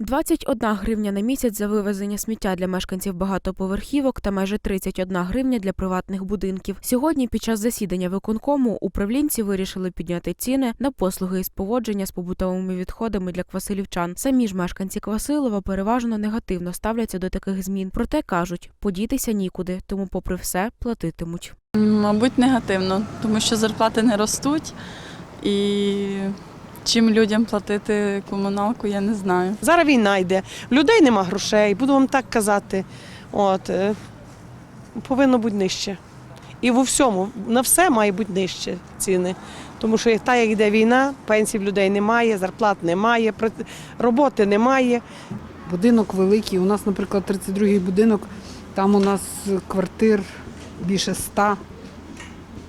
21 гривня на місяць за вивезення сміття для мешканців багатоповерхівок та майже 31 гривня для приватних будинків. Сьогодні під час засідання виконкому управлінці вирішили підняти ціни на послуги із поводження з побутовими відходами для квасилівчан. Самі ж мешканці Квасилова переважно негативно ставляться до таких змін. Проте кажуть, подітися нікуди, тому, попри все, платитимуть. Мабуть, негативно, тому що зарплати не ростуть і чим людям платити комуналку, я не знаю. Зараз війна йде, в людей нема грошей, буду вам так казати. От, е, повинно бути нижче. І во всьому, на все має бути нижче ціни. Тому що та, як йде війна, пенсій в людей немає, зарплат немає, роботи немає. Будинок великий. У нас, наприклад, 32-й будинок, там у нас квартир більше ста.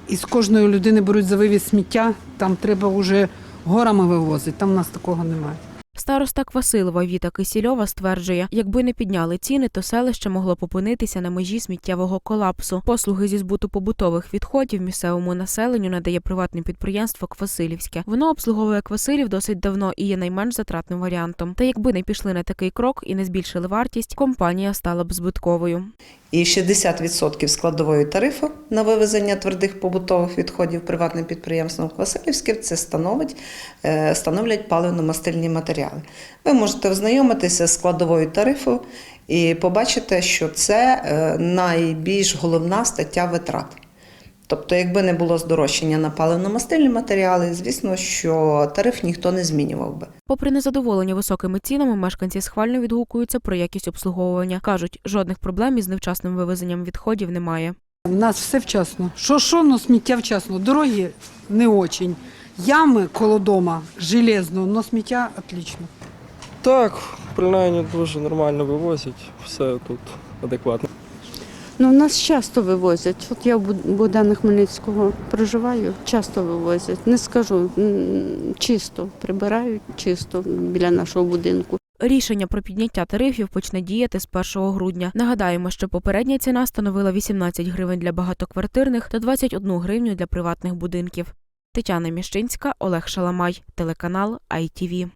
І з кожної людини беруть за вивіз сміття, там треба вже горами вивозити, там у нас такого немає. Староста Квасилова Віта Кисільова стверджує, якби не підняли ціни, то селище могло б опинитися на межі сміттєвого колапсу. Послуги зі збуту побутових відходів місцевому населенню надає приватне підприємство Квасилівське. Воно обслуговує Квасилів досить давно і є найменш затратним варіантом. Та якби не пішли на такий крок і не збільшили вартість, компанія стала б збитковою. І 60% складової тарифу на вивезення твердих побутових відходів приватним підприємством Квасилівське це становить, е, становлять паливно-мастильні матеріали. Ви можете ознайомитися з складовою тарифу і побачите, що це е, найбільш головна стаття витрат. Тобто, якби не було здорожчання на паливно-мастильні матеріали, звісно, що тариф ніхто не змінював би. Попри незадоволення високими цінами, мешканці схвально відгукуються про якість обслуговування. кажуть, жодних проблем із невчасним вивезенням відходів немає. У нас все вчасно. Що, що, ну сміття вчасно. Дороги не очень. Ями коло дома железно, но сміття отлично. Так, принаймні дуже нормально вивозять, все тут адекватно. Ну, нас часто вивозять. От я в Богдана Хмельницького проживаю, часто вивозять. Не скажу, чисто прибирають, чисто біля нашого будинку. Рішення про підняття тарифів почне діяти з 1 грудня. Нагадаємо, що попередня ціна становила 18 гривень для багатоквартирних та 21 гривню для приватних будинків. Тетяна Міщинська, Олег Шаламай, телеканал ITV.